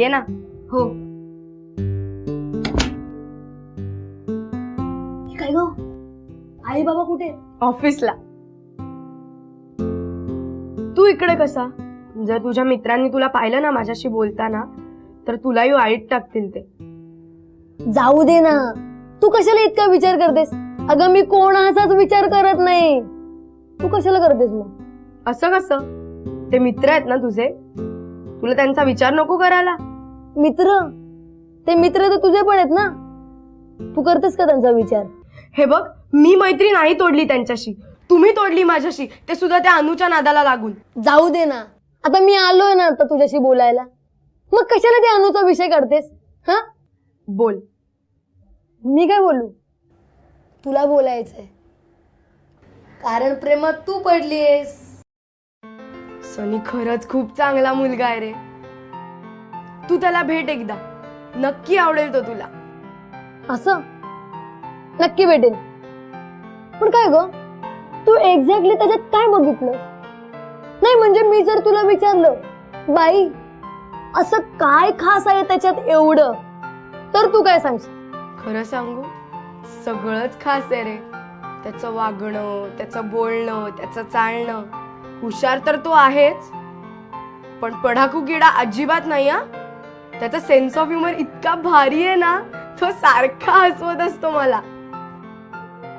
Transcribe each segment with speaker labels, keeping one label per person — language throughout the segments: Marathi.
Speaker 1: ये ना।
Speaker 2: हो। काय ग? आई बाबा कुठे?
Speaker 1: ऑफिसला. तू इकडे कसा? जर तुझ्या मित्रांनी तुला पाहिलं ना माझ्याशी बोलताना तर तुलाही वाईट टाकतील ते.
Speaker 2: जाऊ दे ना. तू कशाला इतका विचार करतेस? अगं मी कोणाचाच विचार करत नाही. तू कशाला करतेस मग?
Speaker 1: असं कसं? ते मित्र आहेत ना तुझे? तुला त्यांचा विचार नको करायला.
Speaker 2: मित्र? ते मित्र तर तुझे पण आहेत ना? तू करतेस का त्यांचा विचार?
Speaker 1: हे बघ मी मैत्री नाही तोडली त्यांच्याशी. तुम्ही तोडली माझ्याशी. ते सुद्धा त्या अनुच्या नादाला लागून.
Speaker 2: जाऊ दे ना. आता मी आलोय ना आता तुझ्याशी बोलायला. मग कशाला ते अनुचा विषय काढतेस? हा?
Speaker 1: बोल.
Speaker 2: मी काय बोलू? तुला बोलायचंय. कारण प्रेमात तू पडलीयस.
Speaker 1: सनी खरंच खूप चांगला मुलगा आहे रे. तू त्याला भेट एकदा. नक्की आवडेल तो तुला.
Speaker 2: असं? नक्की भेटेल. पण काय ग? तू एक्झॅक्टली त्याच्यात काय बघितलं? नाही म्हणजे मी जर तुला विचारलं बाई असं काय खास आहे त्याच्यात एवढं? तर तू काय सांगशील?
Speaker 1: खरं सांगू सगळंच खास आहे रे. त्याचं वागणं त्याचं बोलणं त्याचं चालणं. हुशार तर तो आहेच पण पढाकू किडा अजिबात नाही हा? त्याचा सेन्स ऑफ ह्युमर इतका भारी आहे ना तो सारखा हसवत असतो मला.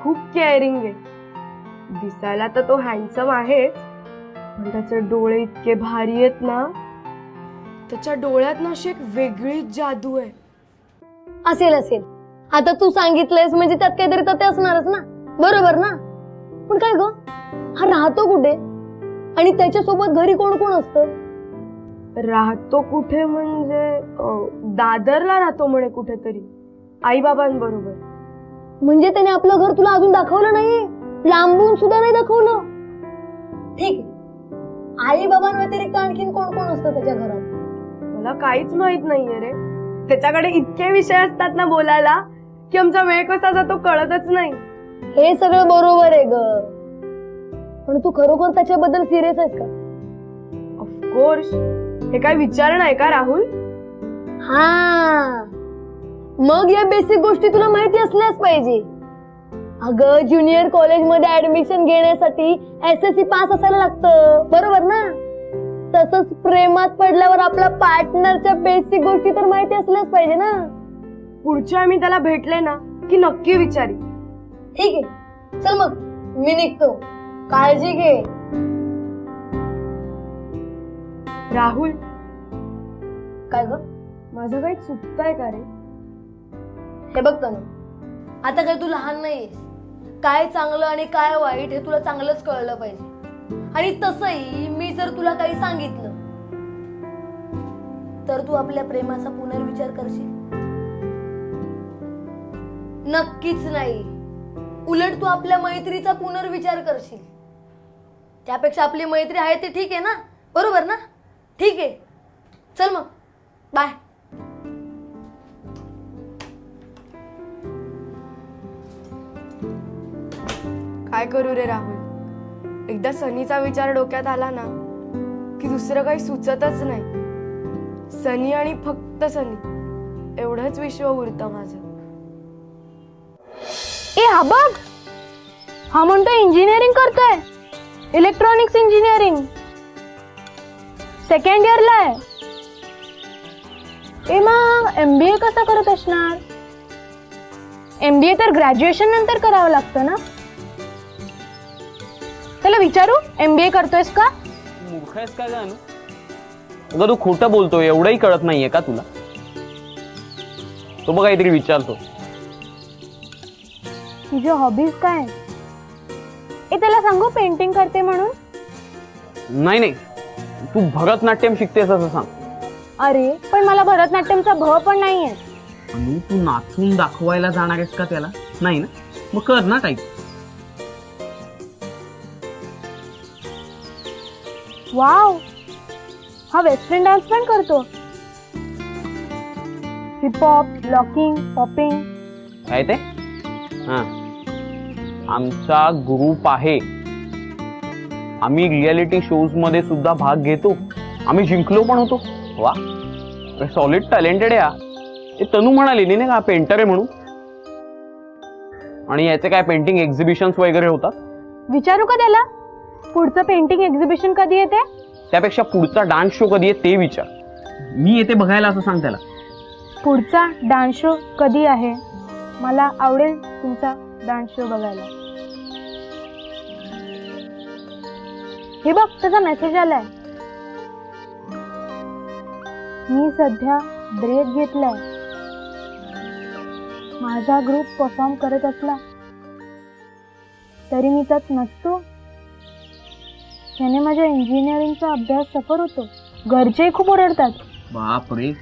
Speaker 1: खूप केअरिंग आहे. दिसायला तर तो हँडसम आहेच पण त्याचे डोळे इतके भारी आहेत ना. त्याच्या डोळ्यात ना अशी एक वेगळीच जादू आहे.
Speaker 2: असेल असेल. आता तू सांगितलंयस म्हणजे त्यात काहीतरी तथ्य असणारच ना. बरोबर ना? पण काय ग? हा राहतो कुठे? आणि त्याच्यासोबत घरी कोण कोण असतं?
Speaker 1: राहतो कुठे म्हणजे दादरला राहतो म्हणे कुठेतरी आई बाबांबरोबर
Speaker 2: म्हणजे त्याने आपलं घर तुला अजून दाखवलं नाही लांबून सुद्धा नाही दाखवलं? ठीक आई बाबांव्यतिरिक्त आणखीन कोण कोण असतं त्याच्या घरात?
Speaker 1: मला काहीच माहीत नाहीये रे. त्याच्याकडे इतके विषय असतात ना बोलायला की आमचा वेळ कसा जातो कळतच नाही.
Speaker 2: हे सगळं बरोबर आहे ग. पण तू खरोखर त्याच्याबद्दल सिरियस आहेस का?
Speaker 1: ऑफकोर्स हे काय विचार नाही का राहुल?
Speaker 2: हा. मग या बेसिक गोष्टी तुला माहिती असल्याच पाहिजे. अगं ज्युनियर कॉलेजमध्ये ऍडमिशन घेण्यासाठी एस एस सी पास असायला लागतं. बरोबर ना? तसंच प्रेमात पडल्यावर आपल्या पार्टनरच्या बेसिक गोष्टी तर माहिती असल्याच पाहिजे ना?
Speaker 1: पुढच्या मी त्याला भेटले ना की नक्की विचारी.
Speaker 2: ठीक आहे. चल मग मी निघतो. काळजी घे.
Speaker 1: राहुल
Speaker 2: काय ग?
Speaker 1: माझं काही चुकतंय का रे?
Speaker 2: हे बघ तनु आता काय तू लहान नाहीयेस. काय चांगलं आणि काय वाईट हे तुला चांगलंच कळलं पाहिजे. आणि तसंही मी जर तुला काही सांगितलं तर तू आपल्या प्रेमाचा पुनर्विचार करशील. नक्कीच नाही. उलट तू आपल्या मैत्रीचा पुनर्विचार करशील. त्यापेक्षा आपली मैत्री आहे ते ठीक आहे ना? बरोबर ना? ठीक आहे. चल मग. बाय
Speaker 1: काय करू रे राहुल? एकदा सनीचा विचार डोक्यात आला ना की दुसरं काही सुचतच नाही. सनी आणि फक्त सनी एवढंच विश्व उरतं माझं.
Speaker 2: ए हा बघ. हा म्हणतो इंजिनिअरिंग करतोय. इलेक्ट्रॉनिक्स इंजिनिअरिंग
Speaker 3: सेकंड इयरला आहे. ए मग एमबीए कसा करत असणार? एमबीए तर ग्रॅज्युएशन नंतर करावं लागतं ना? त्याला विचारू? एमबीए करतोयस का?
Speaker 4: मूर्ख आहेस का अनु? अगं तू खोटं बोलतोय एवढंही कळत नाहीये का तुला? तो बघ काहीतरी विचारतो.
Speaker 3: तुझे हॉबीज काय ए त्याला सांगू पेंटिंग करते म्हणून?
Speaker 4: नाही नाही. तू भरतनाट्यम शिकतेस असं सांग.
Speaker 3: अरे पण मला भरतनाट्यमचा भ पण नाहीये.
Speaker 4: अनु तू नाचून दाखवायला जाणार आहेस का त्याला? नाही ना? मग कर ना टाईप
Speaker 3: वाव! हा वेस्टर्न डान्स पण करतो. हिपहॉप लॉकिंग पॉपिंग
Speaker 4: काय ते? हा. आमचा ग्रुप आहे. आम्ही रियालिटी शोजमध्ये सुद्धा भाग घेतो. आम्ही जिंकलो पण होतो. वा सॉलिड टॅलेंटेड आहे हा. ते तनू म्हणाली नाही का पेंटर आहे म्हणून? आणि याचे काय पेंटिंग एक्झिबिशन्स वगैरे होतात?
Speaker 3: विचारू का त्याला? पुढचं पेंटिंग एक्झिबिशन कधी येते?
Speaker 4: त्यापेक्षा पुढचा डान्स शो कधी आहे ते विचार. मी येते बघायला असं सांग त्याला.
Speaker 3: पुढचा डान्स शो कधी आहे? मला आवडेल तुमचा डान्स शो बघायला. हे बघ त्याचा मेसेज आलाय. मी सध्या ब्रेक घेतलाय. माझा ग्रुप परफॉर्म करत असला तरी मी त्यात नसतो. त्याने माझ्या इंजिनिअरिंगचा अभ्यास सफर होतो. घरचे खूप ओरडतात.
Speaker 4: बाप रे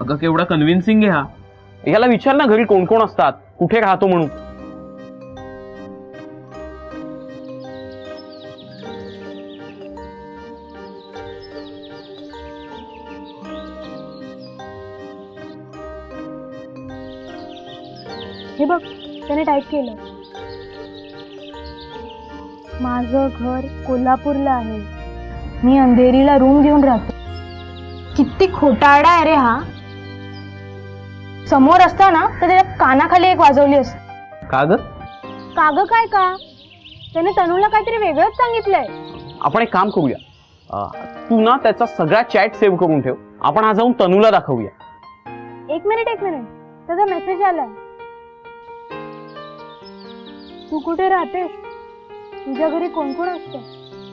Speaker 4: अगं केवढा कन्व्हिन्सिंग आहे हा. याला विचार ना घरी कोण कोण असतात? कुठे राहतो म्हणून?
Speaker 3: हे बघ त्याने टाईप केलं. माझं घर कोल्हापूरला आहे. मी अंधेरीला रूम घेऊन राहतो. किती खोटारडा आहे रे हा. समोर असताना तर त्याच्या कानाखाली एक वाजवली असते.
Speaker 4: का ग?
Speaker 3: काग काय का? त्याने तनुला काहीतरी वेगळंच सांगितलंय.
Speaker 4: आपण एक काम करूया. अं, तू ना त्याचा सगळा चॅट सेव्ह करून ठेव. आपण आज जाऊन तनूला दाखवूया.
Speaker 3: एक मिनिट एक मिनिट. त्याचा मेसेज आलाय. तू कुठे राहतेस तुझ्या घरी कोण कोण असतं?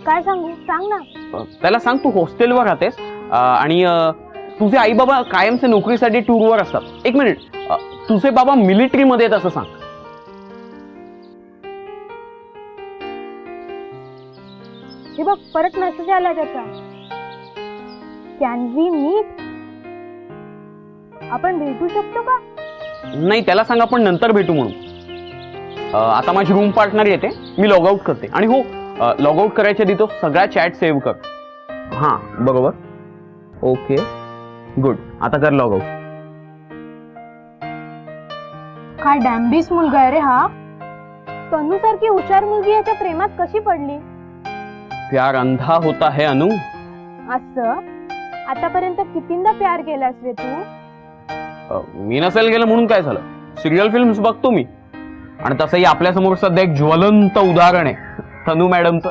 Speaker 3: काय सांगू? सांग ना.
Speaker 4: त्याला सांग तू हॉस्टेलवर राहतेस अं, आणि अं, तुझे आई बाबा कायमचे नोकरीसाठी टूरवर असतात. एक मिनिट. अं, तुझे बाबा मिलिटरीमध्ये आहेत असं सांग.
Speaker 3: हे बघ परत मेसेज आला त्याचा. कॅन वी मीट आपण भेटू शकतो का?
Speaker 4: नाही त्याला सांग आपण नंतर भेटू म्हणून. आता माझी रूम पार्टनर येते. मी लॉग आउट करते. आणि हो लॉग आउट करायच्या आधी तो सगळा चॅट सेव्ह कर. हां बरोबर? ओके. गुड आता कर लॉग आउट
Speaker 3: काय डॅम्बिस मुलगा आहे रे हा? तनू सारखी हुशार मुलगी याच्या प्रेमात कशी पडली?
Speaker 4: प्यार अंधा होता है अनु.
Speaker 3: असं? आतापर्यंत कितींदा प्यार केलास रे तू?
Speaker 4: अ, मी नसेल गेलं म्हणून काय झालं? सिरियल फिल्म्स बघतो मी. आणि तसंही आपल्यासमोर सध्या एक ज्वलंत उदाहरण आहे. तनू मॅडमचं.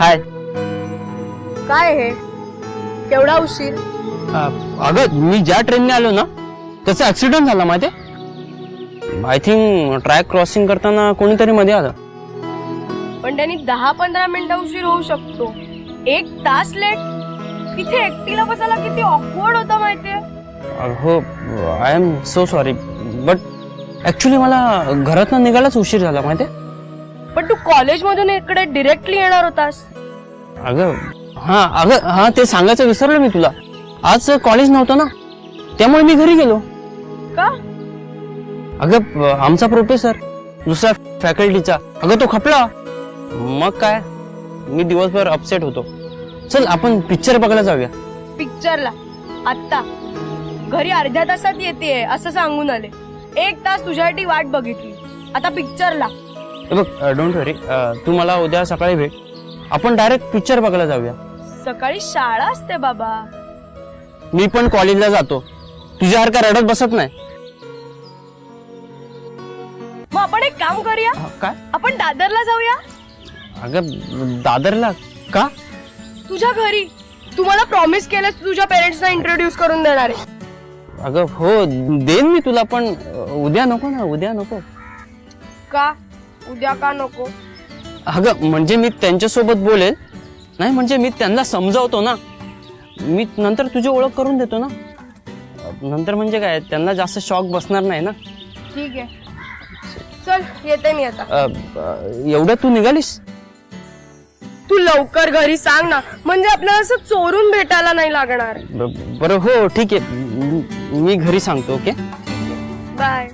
Speaker 5: हाय.
Speaker 1: काय हे? केवढा उशीर?
Speaker 5: अगं मी ज्या ट्रेनने आलो ना त्याचा ऍक्सिडेंट झाला माहिती आय थिंक ट्रॅक क्रॉसिंग करताना कोणीतरी मध्ये आलं.
Speaker 1: पण त्यांनी दहा पंधरा मिनिटं उशीर होऊ शकतो. एक तास लेट तिथे एकटीला बसायला किती ऑकवर्ड होतं माहितीये?
Speaker 5: हो I am so sorry but actually मला घरातनं निघायलाच उशीर झाला माहिती
Speaker 1: पण तू कॉलेजमधून इकडे डिरेक्टली येणार होतास.
Speaker 5: अगं हा अगं हा ते सांगायचं विसरलो मी तुला. आज कॉलेज नव्हतं ना त्यामुळे मी घरी गेलो.
Speaker 1: का?
Speaker 5: अगं आमचा प्रोफेसर दुसऱ्या फॅकल्टीचा अगं तो खपला. मग काय? मी दिवसभर अपसेट होतो. चल आपण पिक्चर बघायला जाऊया.
Speaker 1: पिक्चरला आत्ता. घरी अर्ध्या तासात येते असं सांगून आले. एक तास तुझ्यासाठी वाट बघितली. आता पिक्चरला
Speaker 5: हे बघ डोंट वरी तू मला उद्या सकाळी भेट. आपण डायरेक्ट पिक्चर बघायला जाऊया.
Speaker 1: सकाळी शाळा असते बाबा.
Speaker 5: मी पण कॉलेजला जातो. तुझ्यासारखा रडत बसत नाही.
Speaker 1: आपण एक काम करूया.
Speaker 5: काय?
Speaker 1: आपण दादरला जाऊया.
Speaker 5: अगं दादरला? का?
Speaker 1: तुझ्या घरी. तुम्हाला प्रॉमिस केलं तुझ्या पेरेंट्सना इंट्रोड्यूस करून देणार आहे.
Speaker 5: अगं हो देईन मी तुला पण उद्या नको ना उद्या नको.
Speaker 1: का? उद्या का नको?
Speaker 5: अगं म्हणजे मी त्यांच्यासोबत बोलेल नाही म्हणजे मी त्यांना समजावतो ना? मी नंतर तुझी ओळख करून देतो ना? नंतर म्हणजे काय त्यांना जास्त शॉक बसणार नाही ना?
Speaker 1: ठीक आहे. चल येते मी आता.
Speaker 5: अं, अं, एवढ्या तू निघालीस?
Speaker 1: तू लवकर घरी सांग ना. म्हणजे आपल्याला असं चोरून भेटायला नाही लागणार.
Speaker 5: ब- बरं हो ठीक आहे. मी- मी घरी सांगतो ओके?
Speaker 1: बाय.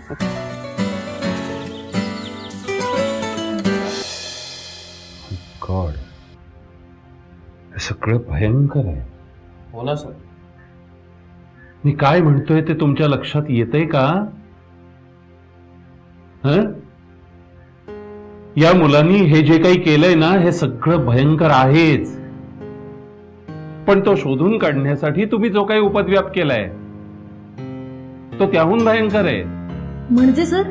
Speaker 6: गॉड हे सगळं भयंकर आहे.
Speaker 4: हो ना सर.
Speaker 6: मी काय म्हणतोय ते तुमच्या लक्षात येतंय का? हं? या मुलांनी हे जे काही केलंय ना हे सगळं भयंकर आहेच. पण तो शोधून काढण्यासाठी तुम्ही जो काही उपद्व्याप केलाय तो त्याहून भयंकर आहे.
Speaker 2: म्हणजे सर?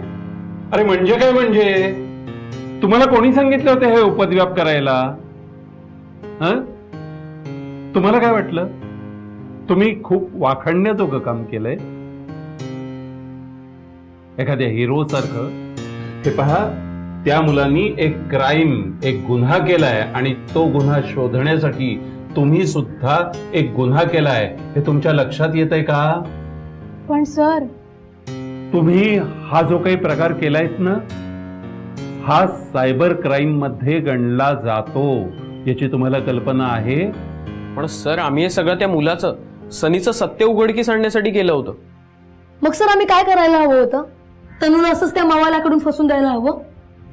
Speaker 6: अरे म्हणजे काय म्हणजे? तुम्हाला कोणी सांगितले होते हे उपद्व्याप करायला? हं? तुम्हाला काय वाटलं? तुम्ही खूप वाखाणण्याजोगं काम केलंय. एखाद्या हिरो सारखं. हे पहा त्या मुलांनी एक क्राईम एक गुन्हा केलाय आणि तो गुन्हा शोधण्यासाठी तुम्ही सुद्धा एक गुन्हा केलाय. हे तुमच्या लक्षात येत आहे का?
Speaker 2: पण सर.
Speaker 6: तुम्ही हा जो काही प्रकार केलायत ना हा सायबर क्राईममध्ये गणला जातो याची तुम्हाला कल्पना आहे?
Speaker 4: पण सर आम्ही हे सगळं त्या मुलाचं सनीचं सत्य उघडकीस आणण्यासाठी केलं होतं.
Speaker 2: मग सर आम्ही काय करायला हवं होतं? तनुला असंच त्या मावाल्याकडून फसून द्यायला हवं?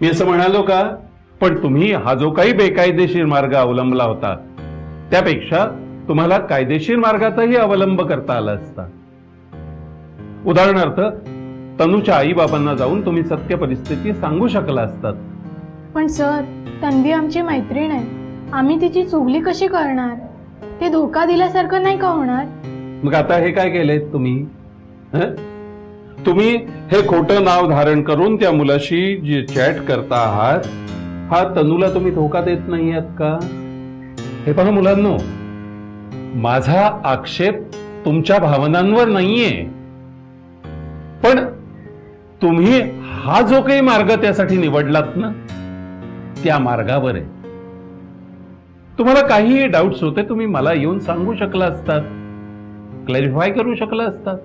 Speaker 6: मी असं म्हणालो का? पण तुम्ही हा जो काही बेकायदेशीर मार्ग अवलंबला होता त्यापेक्षा तुम्हाला कायदेशीर मार्गाचाही अवलंब करता आला असता. उदाहरणार्थ तनूच्या आई बाबांना जाऊन तुम्ही सत्य परिस्थिती सांगू शकला असतात.
Speaker 3: पण सर तन्वी आमची मैत्रीण आहे. आम्ही तिची चुगली कशी करणार? ते धोका दिल्यासारखं नाही का होणार?
Speaker 6: मग आता हे काय केलंय तुम्ही? हं? तुम्ही हे खोटं नाव धारण करून त्या मुलाशी जे चॅट करता आहात हा तनूला तुम्ही धोका देत नाही आहात का? हे पहा मुलांनो माझा आक्षेप तुमच्या भावनांवर नाहीये. पण तुम्ही हा जो काही मार्ग त्यासाठी निवडलात ना त्या मार्गावर आहे. तुम्हाला काहीही डाऊट्स होते तुम्ही मला येऊन सांगू शकला असतात क्लॅरिफाय करू शकला असतात.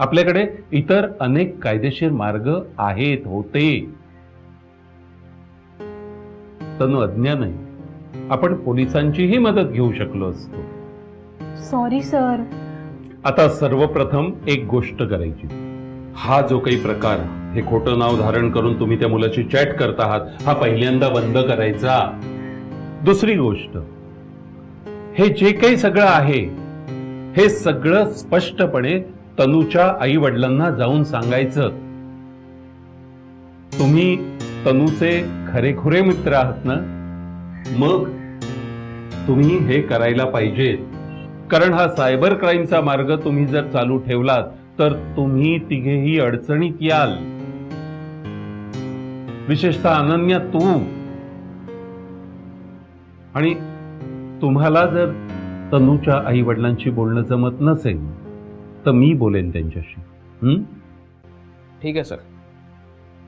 Speaker 6: आपल्याकडे इतर अनेक कायदेशीर मार्ग आहेत होते. तनु अज्ञान आहे आपण पोलिसांचीही मदत घेऊ शकलो असतो.
Speaker 3: सॉरी सर
Speaker 6: आता सर्वप्रथम एक गोष्ट करायची. हा जो काही प्रकार हे खोटं नाव धारण करून तुम्ही त्या मुलाची चॅट करत आहात हा पहिल्यांदा बंद करायचा. दुसरी गोष्ट हे जे काही सगळं आहे हे सगळं स्पष्टपणे तनूच्या आई वडिलांना जाऊन सांगायचं. तुम्ही तनूचे खरेखुरे मित्र आहात ना? मग तुम्ही हे करायला पाहिजे. कारण हा सायबर क्राईमचा मार्ग तुम्ही जर चालू ठेवलात तर तुम्ही तिघेही अडचणीत याल. विशेषतः अनन्या तू. आणि तुम्हाला जर तनूच्या आई वडिलांशी बोलणं जमत नसेल तर मी बोलेन त्यांच्याशी?
Speaker 4: ठीक आहे सर.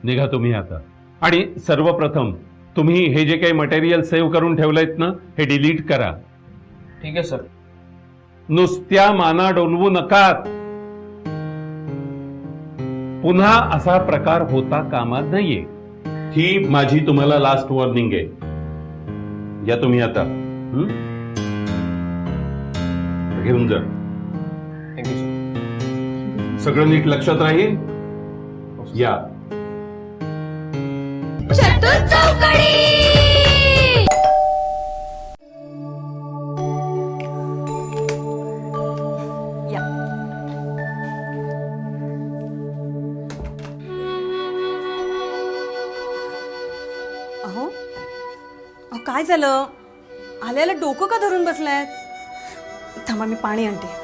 Speaker 6: निघा तुम्ही आता. आणि सर्वप्रथम तुम्ही हे जे काही मटेरियल सेव्ह करून ठेवलंयत ना हे डिलीट करा.
Speaker 4: ठीक आहे सर.
Speaker 6: नुसत्या माना डोलवू नकात. पुन्हा असा प्रकार होता कामा नाहीये. ही माझी तुम्हाला लास्ट वॉर्निंग आहे. या तुम्ही आता. हं? घेऊन जा. सगळं नीट लक्षात राहील? या.
Speaker 7: अहो अहो काय झालं? आल्याला डोकं का धरून बसलाय थांबा मी पाणी आणते.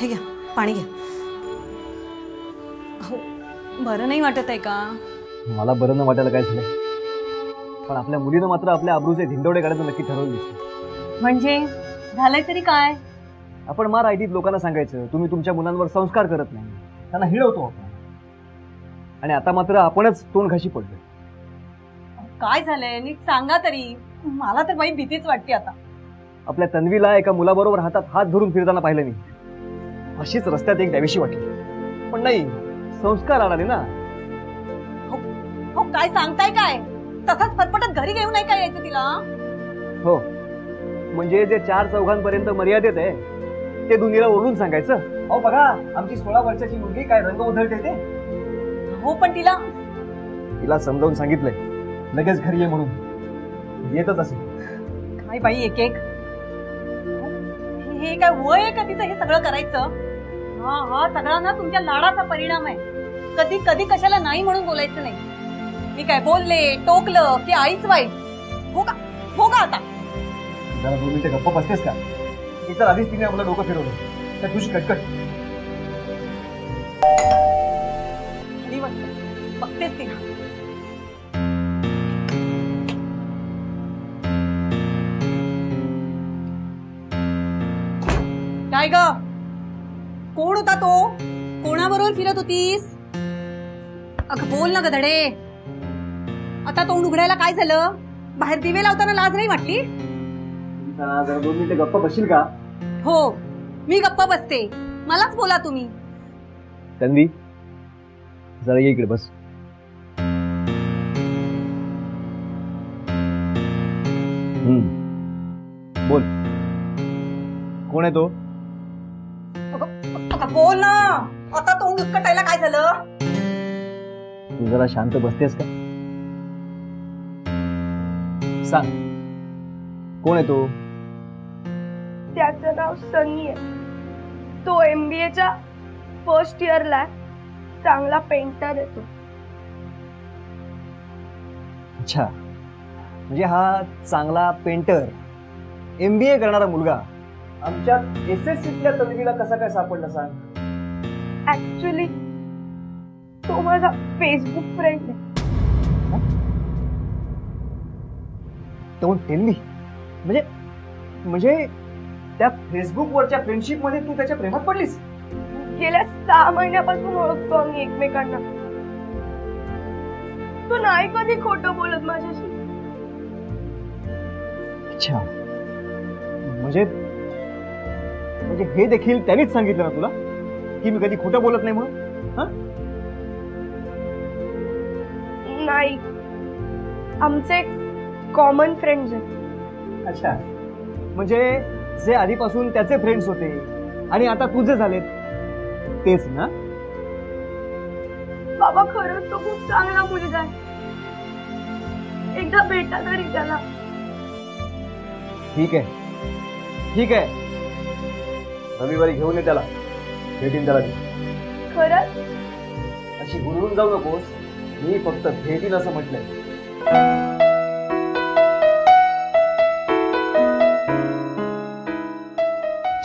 Speaker 7: हे घ्या पाणी घ्या. अहो बरं नाही वाटत आहे का?
Speaker 8: मला बरं न वाटायला काय झालं पण आपल्या मुलीनं मात्र आपल्या आबरूचे धिंडवडे काढायचं नक्की ठरवलं दिसतं
Speaker 7: म्हणजे? झालंय तरी काय?
Speaker 8: आपण मार आयटीत लोकांना सांगायचं तुम्ही तुमच्या मुलांवर संस्कार करत नाही. त्यांना हिळवतो आपण. आणि आता मात्र आपणच तोंड घाशी पडलो
Speaker 7: काय झालंय? नीट सांगा तरी. मला तर बाई भीतीच वाटते आता.
Speaker 8: आपल्या तन्वीला एका मुलाबरोबर हातात हात धरून फिरताना पाहिलं मी. अशीच रस्त्यात एक द्यावीशी वाटली. पण नाही संस्कार आणाले ना.
Speaker 7: हो काय सांगताय काय? तसंच फटफटत घरी घेऊन नाही काय यायचं तिला?
Speaker 8: हो म्हणजे जे चार चौघांपर्यंत मर्यादेत आहे ते दुनियाला ओरडून सांगायचं. अहो बघा आमची सोळा वर्षाची मुलगी काय रंग उधळते ते?
Speaker 7: हो पण तिला
Speaker 8: तिला समजावून सांगितलंय. लगेच घरी ये म्हणून. येतच असेल.
Speaker 7: काय बाई एक एक हे काय वय आहे का तिचं? हे सगळं करायचं? हा हा सगळा ना तुमच्या लाडाचा परिणाम आहे. कधी कधी कशाला नाही म्हणून बोलायचं नाही. मी काय बोलले टोकलं की आईच वाईट. हो का? हो का आता?
Speaker 8: जरा दोन मिनिटं गप्प बसतेस का? एक तर आधीच तिने आपलं डोकं फिरवलं. त्या तुझी कटकट.
Speaker 7: खरी वाटतं बघतेच तिला. काय ग? होता तो? कोणाबरोबर फिरत होतीस? अग बोल ना गधडे आता तोंड उघडायला काय झालं? बाहेर दिवे लावताना लाज नाही वाटली?
Speaker 8: जरा दोन मिनिटं गप्प बसशील का?
Speaker 7: हो मी गप्पा बसते. मलाच बोला तुम्ही.
Speaker 8: तन्वी जरा ये इकडे बस. हम्म. बोल. कोण आहे तो?
Speaker 7: बोल ना. आता तोंड उचकटायला काय झालं?
Speaker 8: तू जरा शांत बसतेस का? सांग. कोण आहे तो?
Speaker 1: त्याचं नाव सनी आहे. तो एमबीएच्या फर्स्ट इयरला आहे. चांगला पेंटर आहे तो.
Speaker 8: अच्छा. म्हणजे हा चांगला पेंटर एम बी ए करणारा मुलगा आमच्या एस एस सीतल्या तन्वीला कसा काय सापडला सांग?
Speaker 1: ऍक्च्युली तो माझा फेसबुक फ्रेंड आहे.
Speaker 8: डोंट टेल मी म्हणजे म्हणजे त्या फेसबुकवरच्या फ्रेंडशिपमध्ये तू त्याच्या प्रेमात पडलीस?
Speaker 1: गेल्या सहा महिन्यापासून ओळखतो आम्ही एकमेकांना. तो नाही कधी खोटं बोलत माझ्याशी.
Speaker 8: अच्छा. म्हणजे म्हणजे हे देखील त्यानेच सांगितलं ना तुला? की मी कधी खोटं बोलत नाही म्हणून?
Speaker 1: नाही. आमचे कॉमन फ्रेंड्स आहेत
Speaker 8: अच्छा. म्हणजे जे आधीपासून त्याचे फ्रेंड्स होते आणि आता तुझे झालेत. तेच ना?
Speaker 1: बाबा खरंच तो खूप चांगला मुलगा आहे. एकदा भेटा तरी त्याला.
Speaker 8: ठीक आहे. ठीक आहे. रविवारी घेऊन ये त्याला. भेटीन त्याला.
Speaker 1: खरंच
Speaker 8: अशी हुरळून जाऊ नकोस. मी फक्त भेटीन असं म्हटलंय.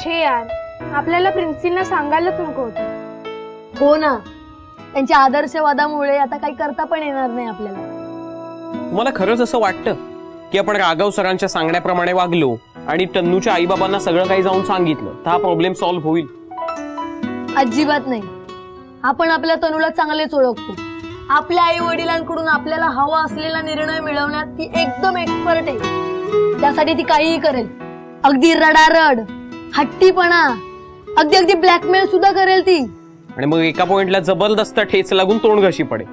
Speaker 3: छे यार आपल्याला प्रिन्सिलला सांगायलाच नको होतं.
Speaker 2: हो ना. त्यांच्या आदर्शवादामुळे आता काही करता पण येणार नाही आपल्याला.
Speaker 5: तुम्हाला खरंच असं वाटतं की आपण राघव सरांच्या सांगण्याप्रमाणे वागलो आणि तन्नूच्या आईबाबांना सगळं काही जाऊन सांगितलं तर हा प्रॉब्लेम सॉल्व्ह होईल.
Speaker 2: अजिबात नाही. आपण आपल्या तनुला चांगलेच ओळखतो. आपल्या आई वडिलांकडून आपल्याला हवा असलेला निर्णय मिळवण्यात ती एकदम एक्सपर्ट आहे. त्यासाठी ती काहीही करेल. अगदी रडारड हट्टीपणा अगदी अगदी ब्लॅकमेल सुद्धा करेल ती.
Speaker 5: आणि मग एका पॉइंटला जबरदस्त ठेच लागून तोंड घशी पडेल.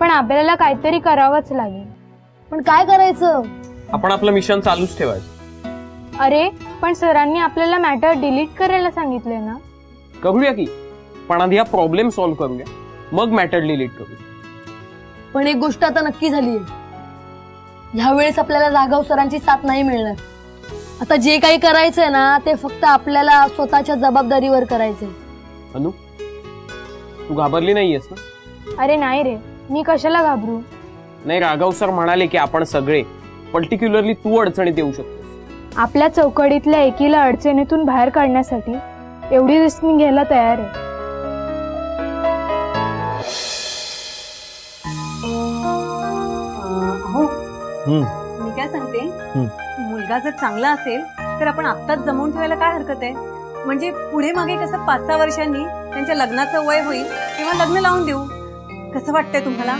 Speaker 3: पण आपल्याला काहीतरी करावंच लागेल.
Speaker 2: पण काय करायचं?
Speaker 5: आपण आपलं मिशन चालूच ठेवायचं.
Speaker 3: अरे पण सरांनी आपल्याला मॅटर डिलीट करायला सांगितलंय ना?
Speaker 5: करूया की? पण आधी हा प्रॉब्लेम सॉल्व्ह करूया. मग मॅटर डिलीट करू
Speaker 2: पण एक गोष्ट आता नक्की झालीये ह्यावेळेस आपल्याला राघव सरांची साथ नाही मिळणार. आता जे काही करायचंय ना ते फक्त आपल्याला स्वतःच्या जबाबदारीवर करायचंय.
Speaker 5: अनु
Speaker 9: तू घाबरली नाहीयेस ना?
Speaker 3: अरे नाही रे मी कशाला घाबरू?
Speaker 9: नाही राघव सर म्हणाले की आपण सगळे पर्टिक्युलरली तू अडचणीत येऊ शकतो
Speaker 3: आपल्या चौकडीतल्या एकीला अडचणीतून बाहेर काढण्यासाठी एवढी रिस्क मी घ्यायला तयार आहे.
Speaker 7: अहो. मी काय सांगते? मुलगा जर चांगला असेल तर आपण आत्ताच जमवून ठेवायला काय हरकत आहे? म्हणजे पुढे मागे कसं पाच सहा वर्षांनी त्यांच्या लग्नाचं वय होईल तेव्हा लग्न लावून देऊ? कसं वाटतंय तुम्हाला?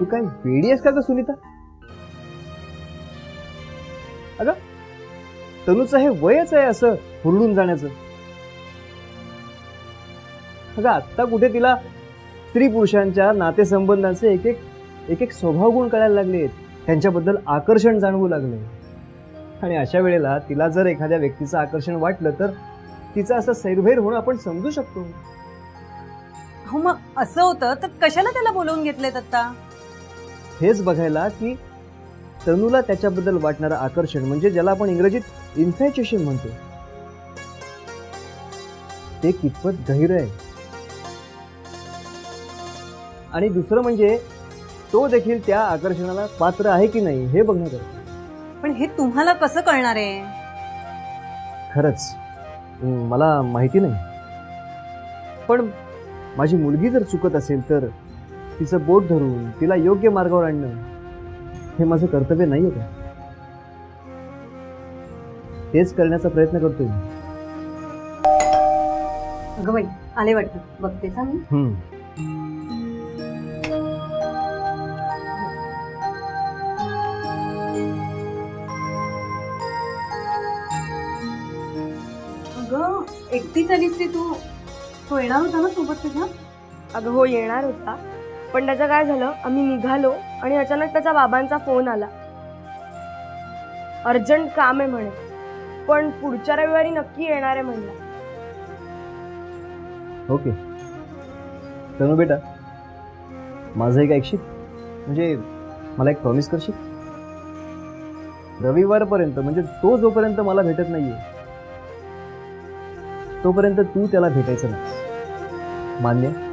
Speaker 8: तू काय वेडी आहेस का ग सुनीता? अगं तनुचं हे वयच आहे असं हुरडून जाण्याचं. अगं आत्ता कुठे तिला स्त्री पुरुषांच्या नातेसंबंधांचे एक एक एक एक स्वभाव गुण कळायला लागलेत त्यांच्याबद्दल आकर्षण जाणवू लागले आणि अशा वेळेला तिला जर एखाद्या व्यक्तीचं आकर्षण वाटलं तर तिचं असं सैरभैर होणं आपण समजू शकतो.
Speaker 7: हो मग असं होतं तर कशाला त्याला बोलवून घेतलेत आता
Speaker 8: हेच बघायला की तनूला त्याच्याबद्दल वाटणारं आकर्षण म्हणजे ज्याला आपण इंग्रजीत इन्फॅच्युएशन म्हणतो. ते कितपत गहिर आहे. आणि दुसरं म्हणजे तो देखील त्या आकर्षणाला पात्र आहे की नाही हे बघण्याकरता
Speaker 7: पण हे तुम्हाला कसं कळणार आहे?
Speaker 8: खरंच मला माहिती नाही. पण माझी मुलगी जर चुकत असेल तर तिचं बोट धरून तिला योग्य मार्गावर आणणं हे माझं कर्तव्य नाही का? तेच करण्याचा प्रयत्न करतोय मी.
Speaker 7: अगं बाई आले वाटतं. बघतेच मी.
Speaker 8: हम्म.
Speaker 7: अगं एकटीच आलीस रे तू. तो येणार होता ना सोबत तुझ्या?
Speaker 1: अगं हो येणार होता. पण त्याचं काय झालं? आम्ही निघालो आणि अचानक त्याचा बाबांचा फोन आला. अर्जंट काम आहे म्हणे. पण पुढच्या रविवारी नक्की येणार आहे म्हणला
Speaker 8: ओके. तनु बेटा माझं एक ऐकशील? म्हणजे मला एक प्रॉमिस करशील? रविवारपर्यंत म्हणजे तो जोपर्यंत मला भेटत नाहीये तोपर्यंत तू त्याला भेटायचं नाही. मान्य?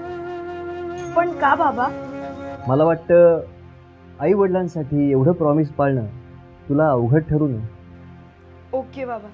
Speaker 1: पण का बाबा?
Speaker 8: मला वाटतं आई वडिलांसाठी एवढं प्रॉमिस पाळणं तुला अवघड ठरू नये.
Speaker 1: ओके बाबा.